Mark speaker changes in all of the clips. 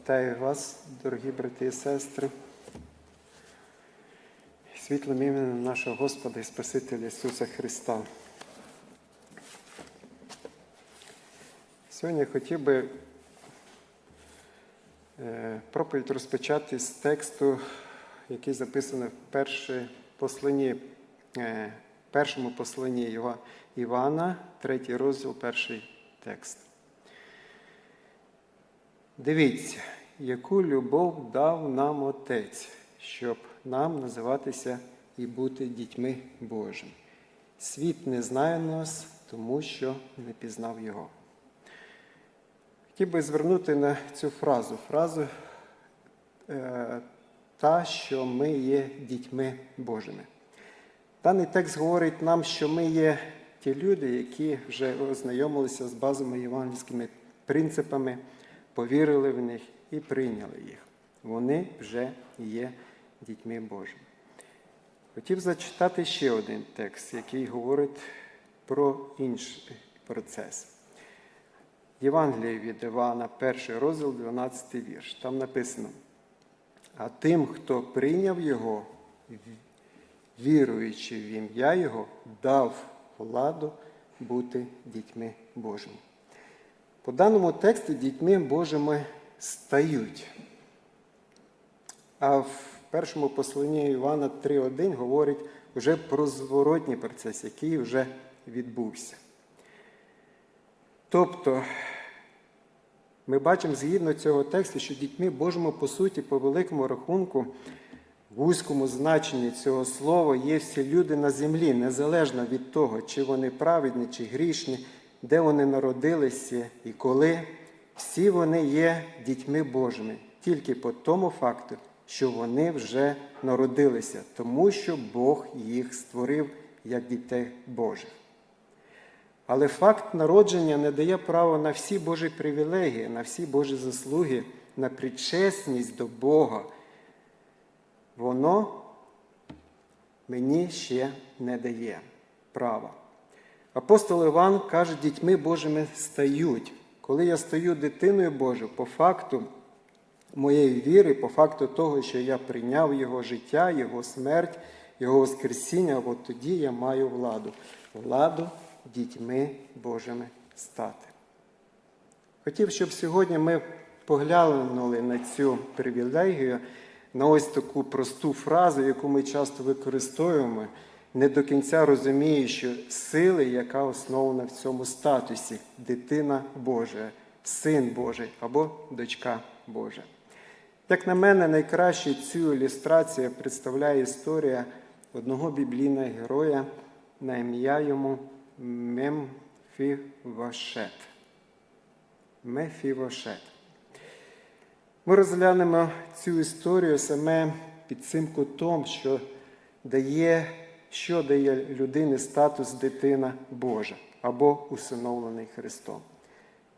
Speaker 1: Вітаю вас, дорогі брати і сестри. Світлим іменем нашого Господа і Спасителя Ісуса Христа. Сьогодні хотів би е, проповідь розпочати з тексту, який записаний в посланні, е, першому посланні Іва- Івана, третій розділ, перший текст. Дивіться, яку любов дав нам Отець, щоб нам називатися і бути дітьми Божими. Світ не знає нас, тому що не пізнав Його. Хотів би звернути на цю фразу. Фразу е, та, що ми є дітьми Божими. Даний текст говорить нам, що ми є ті люди, які вже ознайомилися з базовими євангельськими принципами, повірили в них і прийняли їх. Вони вже є дітьми Божими. Хотів зачитати ще один текст, який говорить про інший процес. Євангеліє від Івана, перший розділ, 12 вірш. Там написано: а тим, хто прийняв його, віруючи в ім'я Його, дав владу бути дітьми Божими. По даному тексту дітьми Божими стають. А в першому посланні Івана 3.1 говорить вже про зворотній процес, який вже відбувся. Тобто, ми бачимо згідно цього тексту, що дітьми Божими, по суті, по великому рахунку, в вузькому значенні цього слова є всі люди на землі, незалежно від того, чи вони праведні, чи грішні, де вони народилися і коли. Всі вони є дітьми Божими тільки по тому факту, що вони вже народилися, тому що Бог їх створив як дітей Божих. Але факт народження не дає права на всі Божі привілегії, на всі Божі заслуги, на причесність до Бога. Воно мені ще не дає права. Апостол Іван каже, дітьми Божими стають. Коли я стаю дитиною Божою, по факту моєї віри, по факту того, що я прийняв Його життя, Його смерть, Його Воскресіння, от тоді я маю владу. Владу дітьми Божими стати. Хотів, щоб сьогодні ми поглянули на цю привілегію, на ось таку просту фразу, яку ми часто використовуємо, не до кінця розуміючи сили, яка основана в цьому статусі дитина Божа, син Божий або дочка Божа. Як на мене, найкраще цю ілюстрацію представляє історія одного біблійного героя на ім'я йому Мемфівошет. Мефівошет. Ми розглянемо цю історію саме під цим кутом, що дає, що дає людині статус дитина Божа або усиновлений Христом.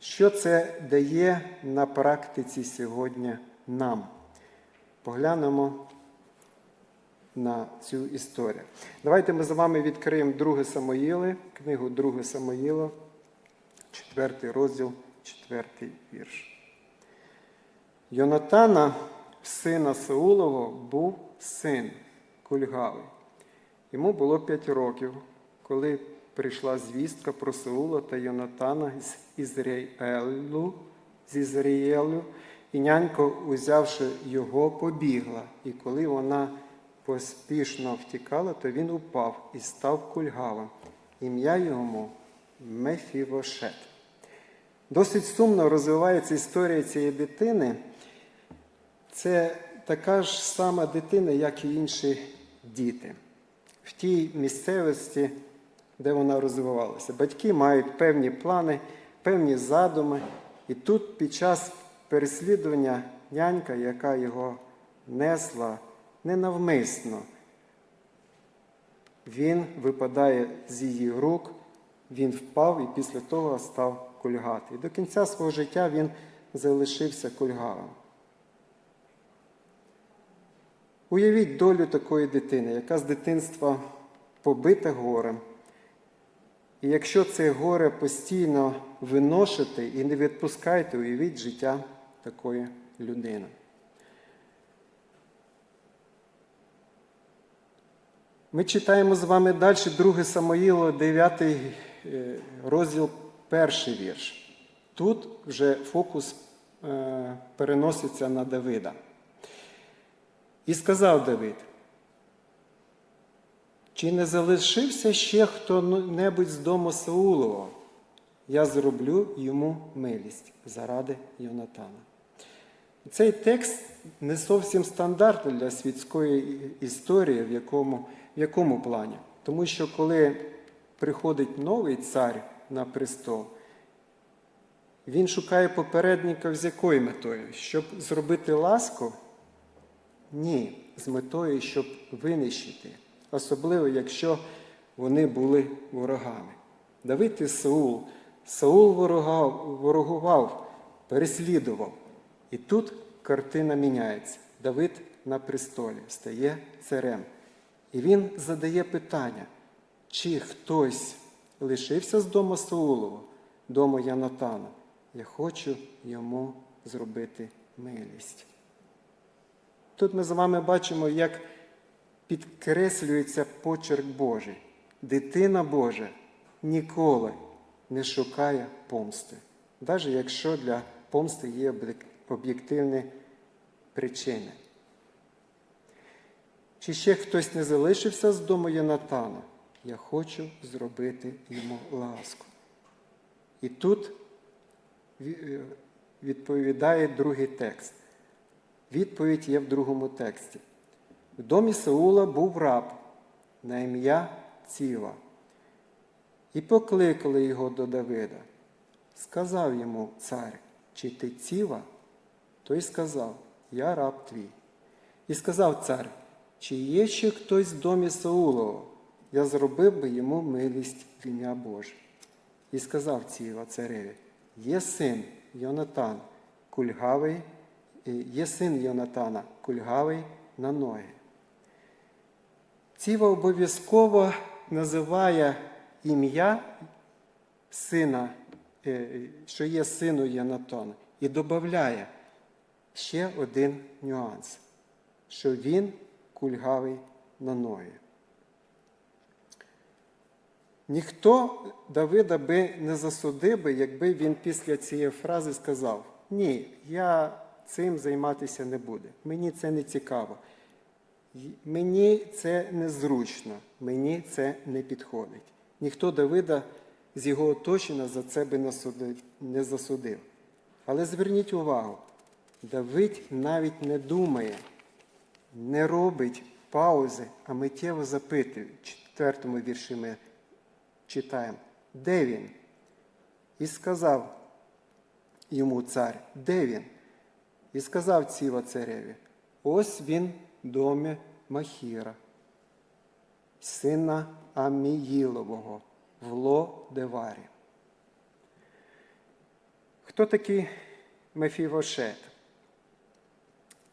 Speaker 1: Що це дає на практиці сьогодні нам? Поглянемо на цю історію. Давайте ми з вами відкриємо 2 Самоїли, книгу 2 Самоїла, 4 розділ, 4 вірш. Йонатана, сина Саулового, був син кульгавий. Йому було 5 років, коли прийшла звістка про Саула та Йонатана з Ізраїлю, з Ізраїлю, і нянько, узявши його, побігла. І коли вона поспішно втікала, то він упав і став кульгавим. Ім'я йому Мефівошет. Досить сумно розвивається історія цієї дитини. Це така ж сама дитина, як і інші діти. В тій місцевості, де вона розвивалася. Батьки мають певні плани, певні задуми. І тут під час переслідування нянька, яка його несла ненавмисно, він випадає з її рук, він впав і після того став кульгати. І до кінця свого життя він залишився кульгавим. Уявіть долю такої дитини, яка з дитинства побита горем. І якщо це горе постійно виношити і не відпускаєте, уявіть життя такої людина. Ми читаємо з вами далі 2 Самоїло, 9 е, розділ, перший вірш. Тут вже фокус е, переноситься на Давида. І сказав Давид, чи не залишився ще хто-небудь з дому Саулового? Я зроблю йому милість заради Йонатана. Цей текст не зовсім стандартний для світської історії, в якому, в якому плані. Тому що коли приходить новий цар на престол, він шукає попередника з якою метою? Щоб зробити ласку? Ні, з метою, щоб винищити, особливо, якщо вони були ворогами. Давид і Саул. Саул ворогав, ворогував, переслідував. І тут картина міняється. Давид на престолі стає царем. І він задає питання, чи хтось лишився з дому Саулова, дому Янатана. Я хочу йому зробити милість. Тут ми з вами бачимо, як підкреслюється почерк Божий. Дитина Божа ніколи не шукає помсти, навіть якщо для помсти є об'єктивні причини. Чи ще хтось не залишився з дому Янатана? Я хочу зробити йому ласку. І тут відповідає другий текст. Відповідь є в другому тексті. В домі Саула був раб на ім'я Ціла. І покликали його до Давида. Сказав йому цар, чи ти ціла? Той сказав, я раб твій. І сказав цар, чи є ще хтось в домі Саулова? Я зробив би йому милість в ім'я Боже. І сказав ціла цареві, є син Йонатан, кульгавий, є син Йонатана, кульгавий на ноги. Ціва обов'язково називає ім'я сина, що є сину Янатона, і додає ще один нюанс, що він кульгавий на ноги. Ніхто Давида би не засудив би, якби він після цієї фрази сказав: Ні, я цим займатися не буду. Мені це не цікаво. Мені це незручно, мені це не підходить. Ніхто Давида з його оточення за це би не засудив. Але зверніть увагу, Давид навіть не думає, не робить паузи, а миттєво запитує. В четвертому вірші ми читаємо, де він? І сказав йому цар, де він? І сказав ціла цареві, ось він в домі Махіра, сина Аміїлового, в Ло-Деварі. Хто такий Мефівошет?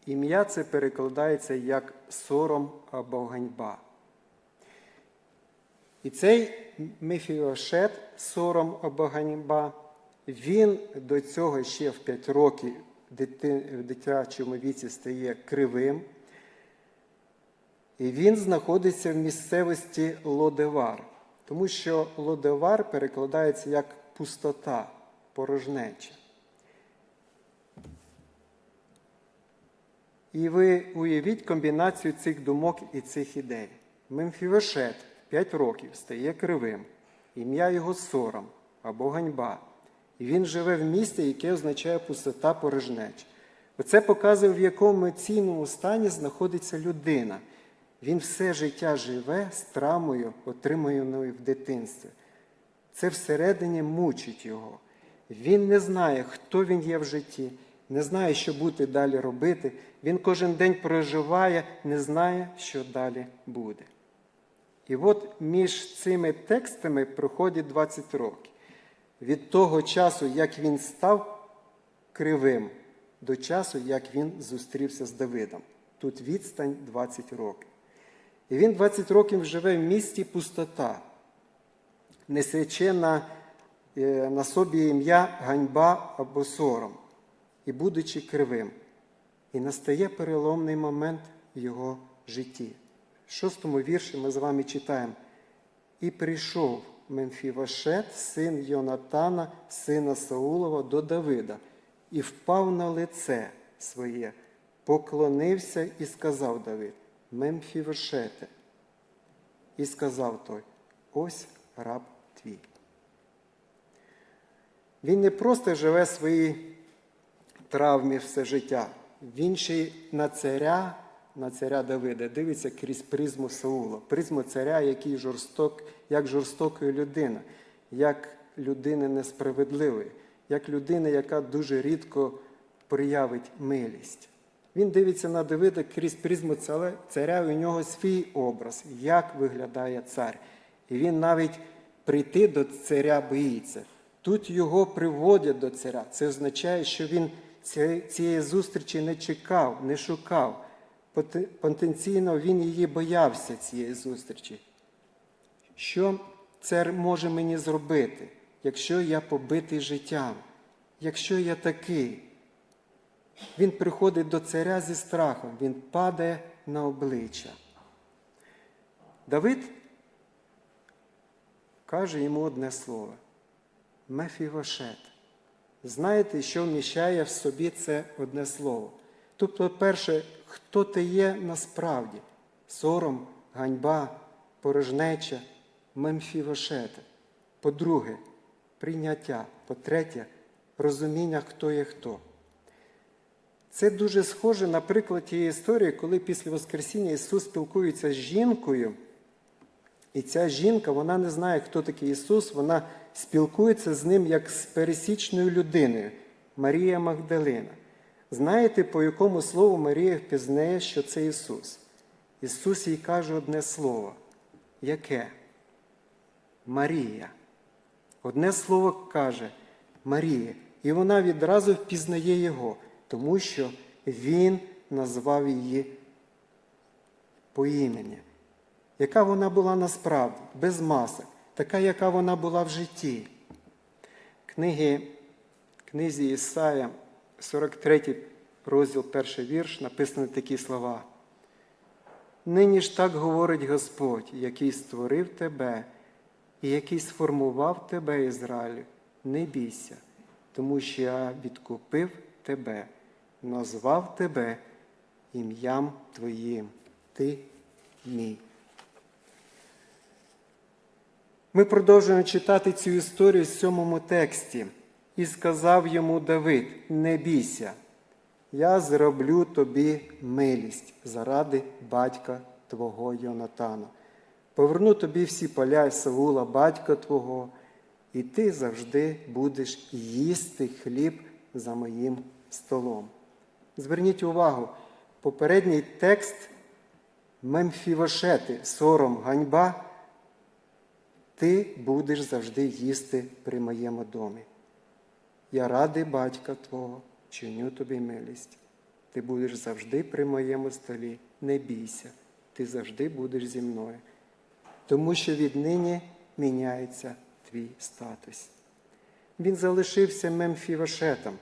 Speaker 1: Ім'я це перекладається як сором або ганьба. І цей Мефіошет, сором або ганьба, він до цього ще в 5 років в дитячому віці стає кривим. І він знаходиться в місцевості Лодевар, тому що Лодевар перекладається як пустота, порожнеча. І ви уявіть комбінацію цих думок і цих ідей. Мемфівешет в 5 років стає кривим, ім'я його сором або ганьба. Він живе в місті, яке означає пустота порожнеча. Оце показує, в якому емоційному стані знаходиться людина. Він все життя живе з травмою, отриманою в дитинстві. Це всередині мучить його. Він не знає, хто він є в житті, не знає, що бути далі робити. Він кожен день проживає, не знає, що далі буде. І от між цими текстами проходить 20 років. Від того часу, як він став кривим, до часу, як він зустрівся з Давидом. Тут відстань 20 років. І він 20 років живе в місті пустота, несече на, на собі ім'я ганьба або сором, і будучи кривим. І настає переломний момент в його житті. В шостому вірші ми з вами читаємо. І прийшов Мемфівашет, син Йонатана, сина Саулова, до Давида, і впав на лице своє, поклонився і сказав Давид, Мемфівашете. І сказав той, ось раб твій. Він не просто живе в своїй травмі все життя. Він ще й на царя, на царя Давида дивиться крізь призму Саула, призму царя, який жорсток, як жорстокої людина, як людини несправедливої, як людина, яка дуже рідко проявить милість. Він дивиться на Давида крізь призму царя, у нього свій образ, як виглядає цар. І він навіть прийти до царя боїться. Тут його приводять до царя. Це означає, що він цієї зустрічі не чекав, не шукав. Потенційно він її боявся цієї зустрічі. Що цар може мені зробити, якщо я побитий життям, якщо я такий? Він приходить до царя зі страхом, він падає на обличчя. Давид каже йому одне слово Мефівошет. Знаєте, що вміщає в собі це одне слово? Тобто, перше, хто ти є насправді? Сором, ганьба, порожнеча, мемфівошета. По-друге, прийняття. По-третє, розуміння, хто є хто. Це дуже схоже на приклад тієї історії, коли після Воскресіння Ісус спілкується з жінкою, і ця жінка вона не знає, хто такий Ісус, вона спілкується з ним як з пересічною людиною Марія Магдалина. Знаєте, по якому слову Марія впізнає, що це Ісус? Ісус їй каже одне слово. Яке? Марія. Одне слово каже Марія. І вона відразу впізнає Його, тому що Він назвав її по імені. Яка вона була насправді, без масок, така, яка вона була в житті. Книги, книзі Ісая, 43 розділ, перший вірш, написані такі слова. Нині ж так говорить Господь, який створив тебе і який сформував тебе, Ізраїлю, не бійся, тому що я відкупив тебе, назвав тебе ім'ям Твоїм, ти мій. Ми продовжуємо читати цю історію в сьомому тексті. І сказав йому Давид: Не бійся, я зроблю тобі милість заради батька твого Йонатана. Поверну тобі всі поля Саула, батька Твого, і ти завжди будеш їсти хліб за моїм столом. Зверніть увагу, попередній текст Мемфівошети, сором, ганьба. Ти будеш завжди їсти при моєму домі. Я радий батька Твого, чиню тобі милість. Ти будеш завжди при моєму столі, не бійся, ти завжди будеш зі мною. Тому що віднині міняється твій статус. Він залишився мемфівашетом,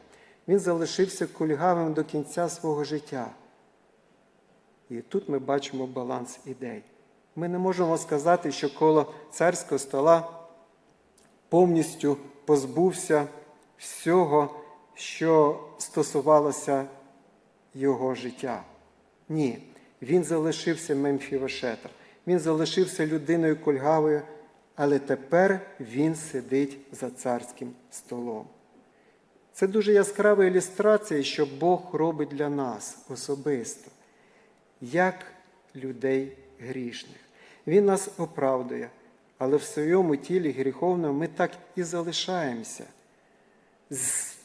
Speaker 1: він залишився кульгавим до кінця свого життя. І тут ми бачимо баланс ідей. Ми не можемо сказати, що коло царського стола повністю позбувся всього, що стосувалося його життя. Ні, він залишився Мемфівошетом, він залишився людиною кульгавою, але тепер він сидить за царським столом. Це дуже яскрава ілюстрація, що Бог робить для нас особисто, як людей грішних. Він нас оправдує, але в своєму тілі гріховному ми так і залишаємося. З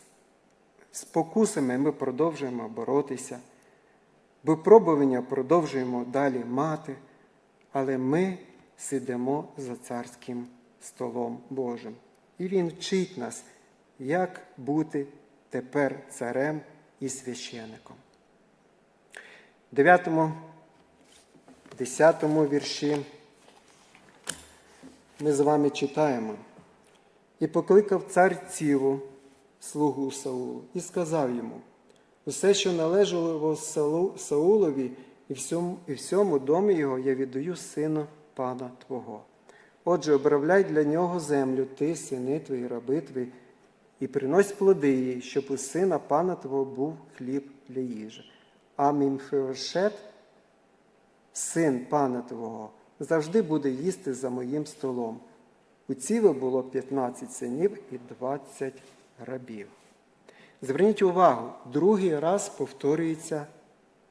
Speaker 1: спокусами ми продовжуємо боротися, випробування продовжуємо далі мати, але ми сидимо за царським столом Божим. І Він вчить нас, як бути тепер царем і священником. В 9 10 вірші ми з вами читаємо. І покликав цар ціву, слугу Саулу, і сказав йому: Усе, що належало Саулові і всьому, і всьому домі його, я віддаю сину пана Твого. Отже, обравляй для нього землю, ти, сини твої, раби твої, і принось плоди її, щоб у сина пана Твого був хліб для їжі. А Мімфеошет, син пана Твого, завжди буде їсти за моїм столом. У Ціви було 15 синів і 20 рабів. Зверніть увагу, другий раз повторюються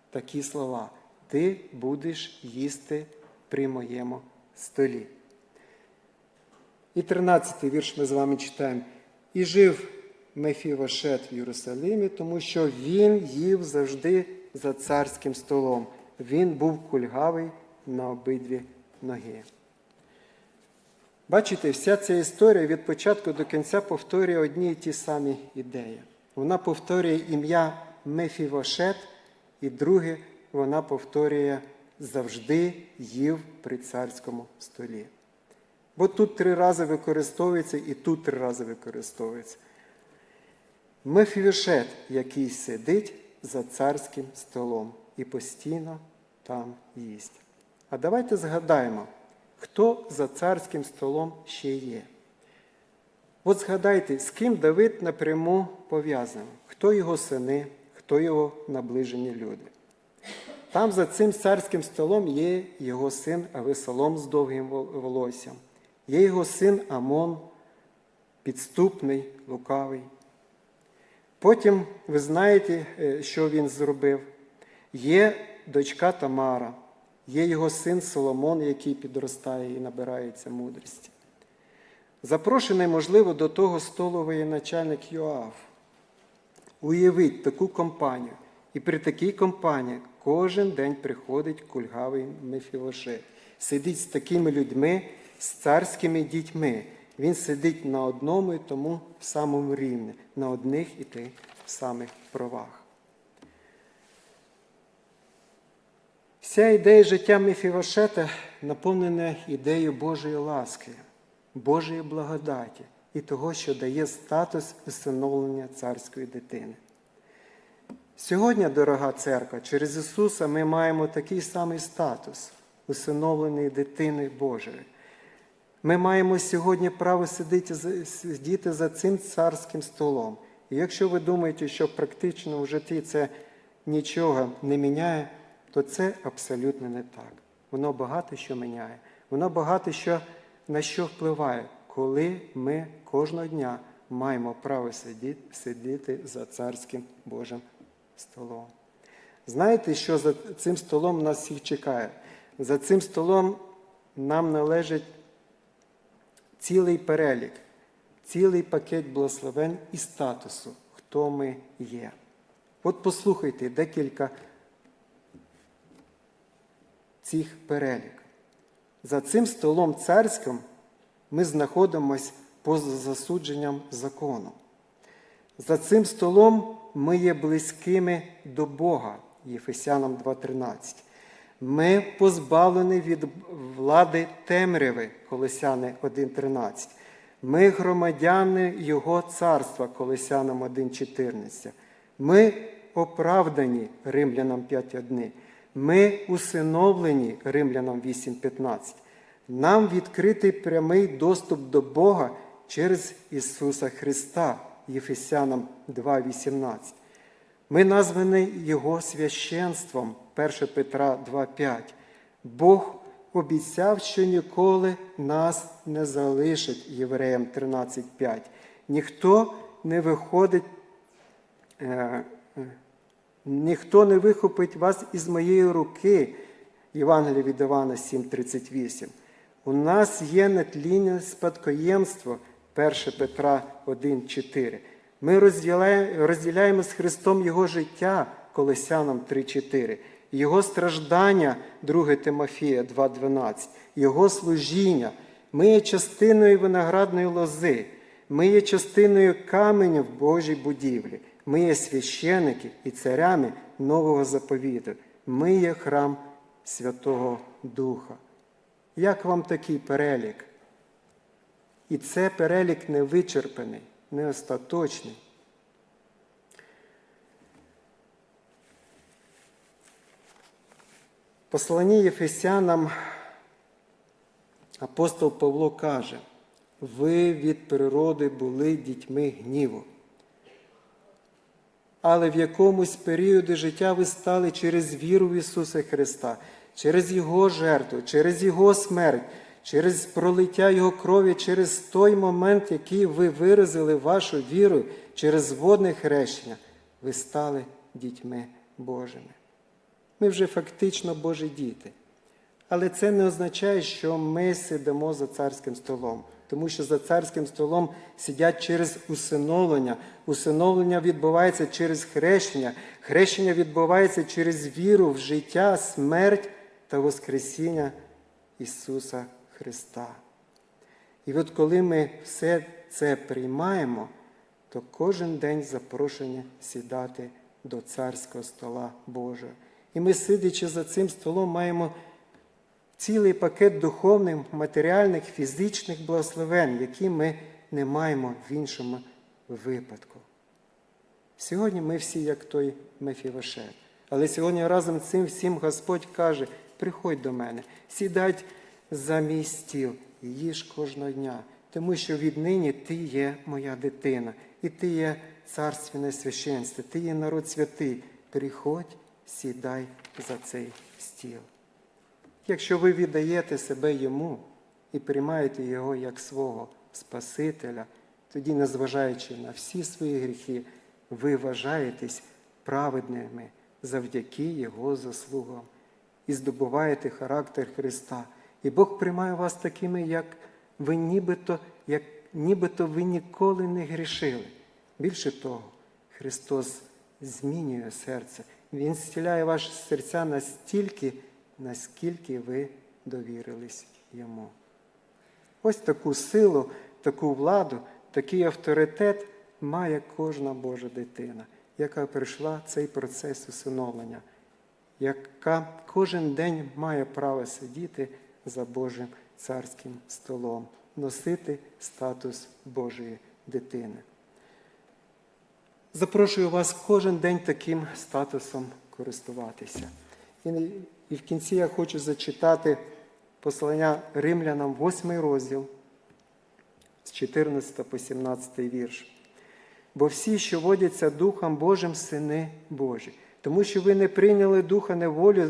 Speaker 1: такі слова. Ти будеш їсти при моєму столі. І 13-й вірш ми з вами читаємо. І жив Мефівошет в Єрусалимі, тому що він їв завжди за царським столом. Він був кульгавий на обидві ноги. Бачите, вся ця історія від початку до кінця повторює одні і ті самі ідеї. Вона повторює ім'я Мефівошет, і друге, вона повторює завжди їв при царському столі. Бо тут три рази використовується і тут три рази використовується. Мефівошет, який сидить за царським столом і постійно там їсть. А давайте згадаємо, хто за царським столом ще є. От згадайте, з ким Давид напряму пов'язаний, хто його сини, хто його наближені люди. Там за цим царським столом є його син Авесолом з довгим волоссям, є його син Амон, підступний, лукавий. Потім ви знаєте, е, що він зробив. Є дочка Тамара, є його син Соломон, який підростає і набирається мудрості. Запрошений, можливо, до того столу воєначальник Йоав. Уявіть таку компанію. І при такій компанії кожен день приходить кульгавий Мефілошет. Сидить з такими людьми, з царськими дітьми. Він сидить на одному і тому самому рівні, на одних і тих самих правах. Вся ідея життя Мефівошета наповнена ідеєю Божої ласки, Божої благодаті і того, що дає статус усиновлення царської дитини. Сьогодні, дорога церква, через Ісуса ми маємо такий самий статус усиновленої дитини Божої. Ми маємо сьогодні право сидіти, сидіти за цим царським столом. І якщо ви думаєте, що практично в житті це нічого не міняє, то це абсолютно не так. Воно багато що міняє, воно багато що, на що впливає, коли ми кожного дня маємо право сидіти, сидіти за царським Божим столом. Знаєте, що за цим столом нас всіх чекає? За цим столом нам належить цілий перелік, цілий пакет благословень і статусу, хто ми є. От послухайте декілька цих перелік. За цим столом царським ми знаходимося поза засудженням закону. За цим столом ми є близькими до Бога, Єфесянам 2.13. Ми позбавлені від влади темряви, Колосяни 1.13. Ми громадяни Його царства, Колосянам 1.14. Ми оправдані Римлянам 5.1. Ми усиновлені Римлянам 8.15. Нам відкритий прямий доступ до Бога через Ісуса Христа, Єфесянам 2.18. Ми названі Його священством 1 Петра 2.5. Бог обіцяв, що ніколи нас не залишить Євреям 13.5. Ніхто не виходить, е, ніхто не вихопить вас із моєї руки. Євангелія від Івана 7.38. У нас є нетлінне спадкоємство 1 Петра 1.4. Ми розділяємо, з Христом Його життя Колесянам 3.4, Його страждання 2 Тимофія 2.12, Його служіння. Ми є частиною виноградної лози, ми є частиною каменю в Божій будівлі, ми є священики і царями нового заповіту. Ми є храм Святого Духа. Як вам такий перелік? І це перелік не вичерпаний, не остаточний. Посланні Єфесянам апостол Павло каже, ви від природи були дітьми гніву. Але в якомусь періоді життя ви стали через віру в Ісуса Христа, через Його жертву, через Його смерть, через пролиття Його крові, через той момент, який ви виразили вашу віру, через водне хрещення, ви стали дітьми Божими. Ми вже фактично Божі діти. Але це не означає, що ми сидимо за царським столом, тому що за царським столом сидять через усиновлення. Усиновлення відбувається через хрещення. Хрещення відбувається через віру в життя, смерть та Воскресіння Ісуса Христа. І от коли ми все це приймаємо, то кожен день запрошені сідати до царського стола Божого. І ми, сидячи за цим столом, маємо цілий пакет духовних, матеріальних, фізичних благословень, які ми не маємо в іншому випадку. Сьогодні ми всі, як той Мефівошет. Але сьогодні разом з цим всім Господь каже: приходь до мене, сідать за мій стіл і їж кожного дня, тому що віднині ти є моя дитина, і ти є царственне священство, ти є народ святий. Приходь, сідай за цей стіл. Якщо ви віддаєте себе йому і приймаєте його як свого Спасителя, тоді, незважаючи на всі свої гріхи, ви вважаєтесь праведними завдяки Його заслугам і здобуваєте характер Христа. І Бог приймає вас такими, як ви нібито, як нібито ви ніколи не грішили. Більше того, Христос змінює серце. Він зціляє ваші серця настільки, наскільки ви довірились йому. Ось таку силу, таку владу, такий авторитет має кожна Божа дитина, яка пройшла цей процес усиновлення, яка кожен день має право сидіти за Божим царським столом, носити статус Божої дитини. Запрошую вас кожен день таким статусом користуватися. І, і в кінці я хочу зачитати послання римлянам, 8 розділ з 14 по 17 вірш. Бо всі, що водяться Духом Божим, сини Божі, тому що ви не прийняли духа неволі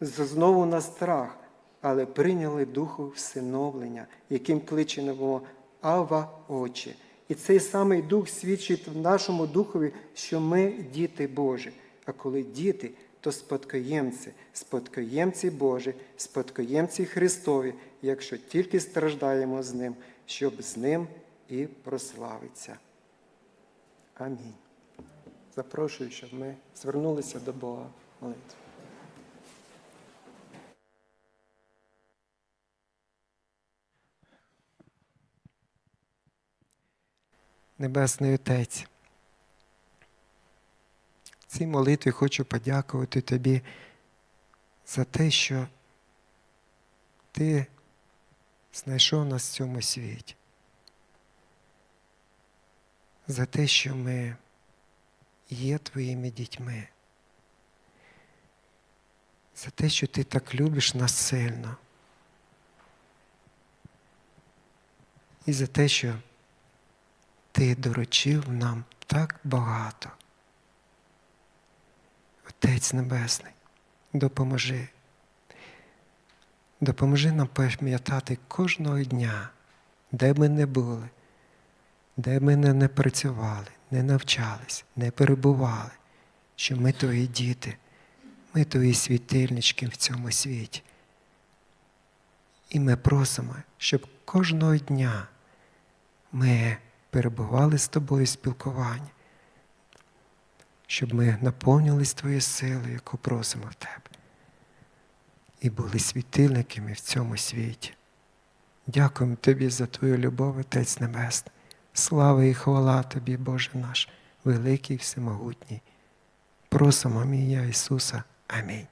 Speaker 1: знову на страх, але прийняли духу всиновлення, яким кличемо Ава Очі. І цей самий дух свідчить в нашому духові, що ми діти Божі. А коли діти, то спадкоємці, спадкоємці Божі, спадкоємці Христові, якщо тільки страждаємо з Ним, щоб з Ним і прославиться. Амінь. Запрошую, щоб ми звернулися до Бога молитві. Небесний Отець. Цій молитві хочу подякувати Тобі за те, що Ти знайшов нас в цьому світі. За те, що ми є Твоїми дітьми. За те, що Ти так любиш нас сильно. І за те, що ти доручив нам так багато. Отець Небесний, допоможи. Допоможи нам пам'ятати кожного дня, де ми не були, де ми не працювали, не навчались, не перебували, що ми твої діти, ми твої світильнички в цьому світі. І ми просимо, щоб кожного дня ми перебували з тобою в спілкуванні, щоб ми наповнились твоєю силою, яку просимо в тебе, і були світильниками в цьому світі. Дякуємо Тобі за Твою любов, Отець Небесний. Слава і хвала Тобі, Боже наш, великий і всемогутній. Просимо ім'я Ісуса. Амінь.